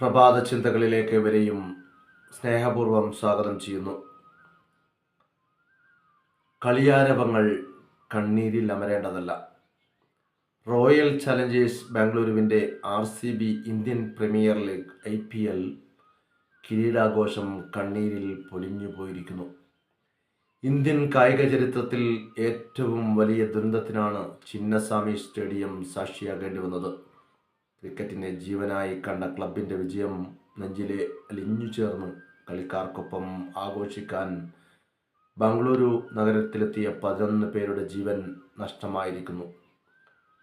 പ്രഭാത ചിന്തകളിലേക്ക് ഇവരെയും സ്നേഹപൂർവം സ്വാഗതം ചെയ്യുന്നു. കളിയാരവങ്ങൾ കണ്ണീരിൽ അമരേണ്ടതല്ല. Royal Challengers ബാംഗ്ലൂരുവിന്റെ R C B Indian Premier League I P L കിരീടാഘോഷം കണ്ണീരിൽ പൊലിഞ്ഞു പോയിരിക്കുന്നു. ഇന്ത്യൻ കായിക ചരിത്രത്തിൽ ഏറ്റവും വലിയ ദുരന്തത്തിനാണ് ചിന്നസ്വാമി സ്റ്റേഡിയം സാക്ഷിയാകേണ്ടി വന്നത്. ക്രിക്കറ്റിനെ ജീവനായി കണ്ട ക്ലബിന്റെ വിജയം നെഞ്ചിലെ അലിഞ്ഞു ചേർന്ന് കളിക്കാർക്കൊപ്പം ആഘോഷിക്കാൻ ബംഗളൂരു നഗരത്തിലെത്തിയ പതിനൊന്ന് പേരുടെ ജീവൻ നഷ്ടമായിരിക്കുന്നു.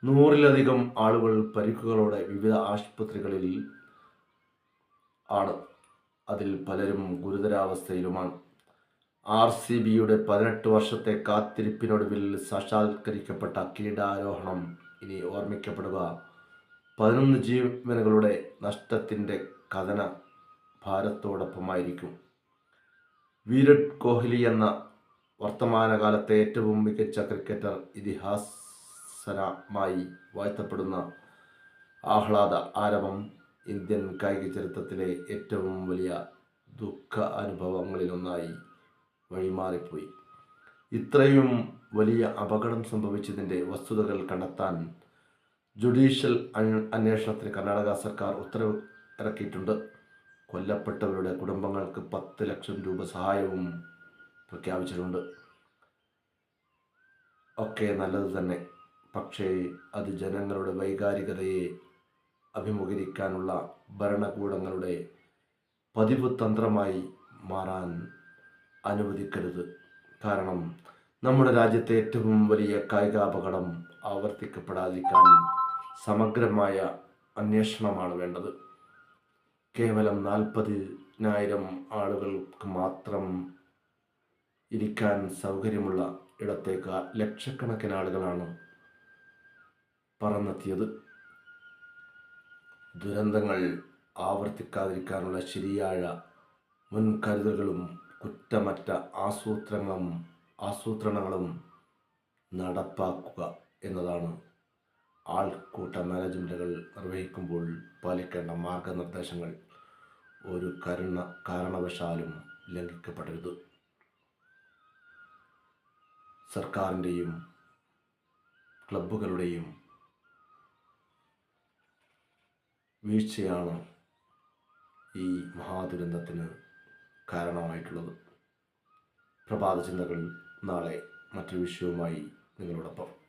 നൂറിലധികം ആളുകൾ പരിക്കുകളോടെ വിവിധ ആശുപത്രികളിൽ ആണ്. അതിൽ പലരും ഗുരുതരാവസ്ഥയിലുമാണ്. ആർ സി ബിയുടെ പതിനെട്ട് വർഷത്തെ കാത്തിരിപ്പിനൊടുവിൽ സാക്ഷാത്കരിക്കപ്പെട്ട കീടാരോഹണം ഇനി ഓർമ്മിക്കപ്പെടുക. പതിനൊന്ന് ജീവനുകളുടെ നഷ്ടത്തിന്റെ കഥന ഭാരത്തോടൊപ്പമായിരിക്കും. വിരാട് കോഹ്ലി എന്ന വർത്തമാനകാലത്തെ ഏറ്റവും മികച്ച ക്രിക്കറ്റർ ഇതിഹാസനമായി വാഴ്ത്തപ്പെടുന്ന ആഹ്ലാദ ആരവം ഇന്ത്യൻ കായിക ചരിത്രത്തിലെ ഏറ്റവും വലിയ ദുഃഖ അനുഭവങ്ങളിലൊന്നായി വഴിമാറിപ്പോയി. ഇത്രയും വലിയ അപകടം സംഭവിച്ചതിന്റെ വസ്തുതകൾ കണ്ടെത്താൻ ജുഡീഷ്യൽ അന്വ- അന്വേഷണത്തിന് കർണാടക സർക്കാർ ഉത്തരവ് ഇറക്കിയിട്ടുണ്ട്. കൊല്ലപ്പെട്ടവരുടെ കുടുംബങ്ങൾക്ക് പത്ത് ലക്ഷം രൂപ സഹായവും പ്രഖ്യാപിച്ചിട്ടുണ്ട്. ഒക്കെ നല്ലത് തന്നെ. പക്ഷേ അത് ജനങ്ങളുടെ വൈകാരികതയെ അഭിമുഖീകരിക്കാനുള്ള ഭരണകൂടങ്ങളുടെ പതിവ് തന്ത്രമായി മാറാൻ അനുവദിക്കരുത്. കാരണം നമ്മുടെ രാജ്യത്തെ ഏറ്റവും വലിയ കായികാപകടം ആവർത്തിക്കപ്പെടാതിരിക്കാൻ സമഗ്രമായ അന്വേഷണമാണ് വേണ്ടത്. കേവലം നാൽപ്പതിനായിരം ആളുകൾക്ക് മാത്രം ഇരിക്കാൻ സൗകര്യമുള്ള ഇടത്തേക്ക് ലക്ഷക്കണക്കിന് ആളുകളാണ് പറന്നെത്തിയത്. ദുരന്തങ്ങൾ ആവർത്തിക്കാതിരിക്കാനുള്ള ശരിയായ മുൻകരുതലുകളും കുറ്റമറ്റ ആസൂത്രണങ്ങളും ആസൂത്രണങ്ങളും നടപ്പാക്കുക എന്നതാണ് ആൾക്കൂട്ട മാനേജ്മെന്റുകൾ നിർവഹിക്കുമ്പോൾ പാലിക്കേണ്ട മാർഗനിർദ്ദേശങ്ങൾ ഒരു കരുണ കാരണവശാലും ലംഘിക്കപ്പെടരുത്. സർക്കാരിന്റെയും ക്ലബ്ബുകളുടെയും വീഴ്ചയാണ് ഈ മഹാദുരന്തത്തിന് കാരണമായിട്ടുള്ളത്. പ്രഭാത ചിന്തകൾ നാളെ മറ്റൊരു വിഷയവുമായി നിങ്ങളോടൊപ്പം.